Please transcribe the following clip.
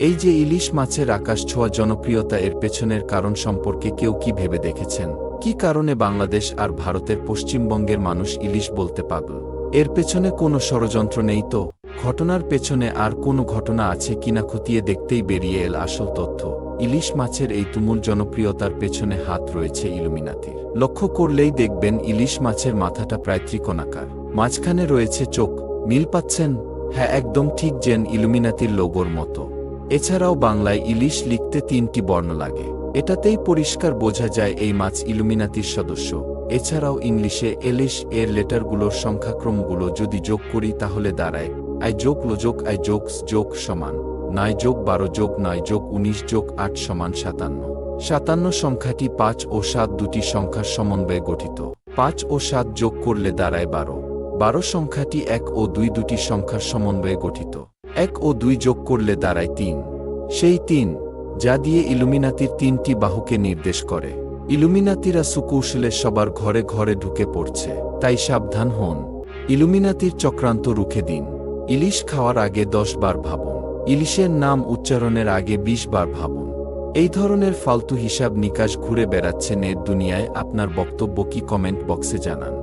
এই যে ইলিশ মাছের আকাশ ছোঁয়া জনপ্রিয়তা এর পেছনের কারণ সম্পর্কে কেউ কি ভেবে দেখেছেন? কি কারণে বাংলাদেশ আর ভারতের পশ্চিমবঙ্গের মানুষ ইলিশ বলতে পাগল? এর পেছনে কোনো ষড়যন্ত্র নেই তো? ঘটনার পেছনে আর কোনো ঘটনা আছে কিনা খতিয়ে দেখতেই বেরিয়ে এল আসল তথ্য। ইলিশ মাছের এই তুমুল জনপ্রিয়তার পেছনে হাত রয়েছে ইলুমিনাতির। লক্ষ্য করলেই দেখবেন ইলিশ মাছের মাথাটা প্রায় ত্রিকোণাকার। মাঝখানে রয়েছে চোখ। মিল পাচ্ছেন? হ্যাঁ একদম ঠিক যেন ইলুমিনাতির লোগোর মতো। এছাড়াও বাংলায় ইলিশ লিখতে তিনটি বর্ণ লাগে। এটাতেই পরিষ্কার বোঝা যায় এই মাছ ইলুমিনাতির সদস্য। এছাড়াও ইংলিশে এলিশ এর লেটারগুলোর সংখ্যাক্রমগুলো যদি যোগ করি তাহলে দাঁড়ায়। আই যোগ লোযোগ আই যোগ যোগ সমান। নয় যোগ বারো যোগ, নয় যোগ উনিশ যোগ আট সমান সাতান্ন। সাতান্ন সংখ্যাটি পাঁচ ও সাত দুটি সংখ্যার সমন্বয়ে গঠিত। পাঁচ ও সাত যোগ করলে দাঁড়ায় বারো। বারো সংখ্যাটি এক ও দুই দুটি সংখ্যার সমন্বয়ে গঠিত। এক ও দুই যোগ করলে দাঁড়ায় তিন। সেই তিন, যা দিয়ে ইলুমিনাতির তিনটি বাহুকে নির্দেশ করে। ইলুমিনাতিরা সুকৌশলে সবার ঘরে ঘরে ঢুকে পড়ছে, তাই সাবধান হন। ইলুমিনাতির চক্রান্ত রুখে দিন। ইলিশ খাওয়ার আগে দশ বার ভাবুন। ইলিশের নাম উচ্চারণের আগে বিশ বার ভাবুন। এই ধরনের ফালতু হিসাব নিকাশ ঘুরে বেড়াচ্ছে নেট দুনিয়ায়। আপনার বক্তব্য কি কমেন্ট বক্সে জানান।